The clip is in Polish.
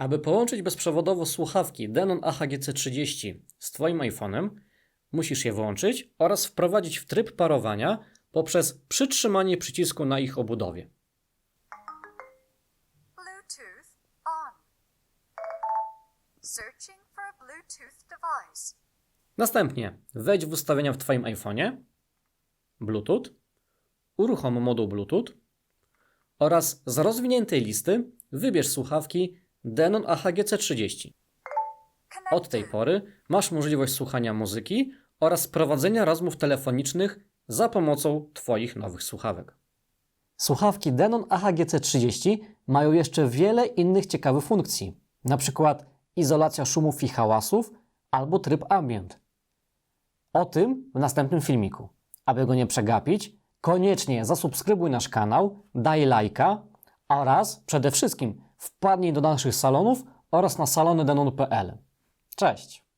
Aby połączyć bezprzewodowo słuchawki Denon AHGC30 z Twoim iPhone'em, musisz je włączyć oraz wprowadzić w tryb parowania poprzez przytrzymanie przycisku na ich obudowie. Bluetooth on. Searching for a Bluetooth device. Następnie wejdź w ustawienia w Twoim iPhone'ie, Bluetooth, uruchom moduł Bluetooth oraz z rozwiniętej listy wybierz słuchawki Denon AHGC30. Od tej pory masz możliwość słuchania muzyki oraz prowadzenia rozmów telefonicznych za pomocą Twoich nowych słuchawek. Słuchawki Denon AHGC30 mają jeszcze wiele innych ciekawych funkcji, np. izolacja szumów i hałasów albo tryb ambient. O tym w następnym filmiku. Aby go nie przegapić, koniecznie zasubskrybuj nasz kanał, daj lajka oraz przede wszystkim wpadnij do naszych salonów oraz na salony denon.pl. Cześć!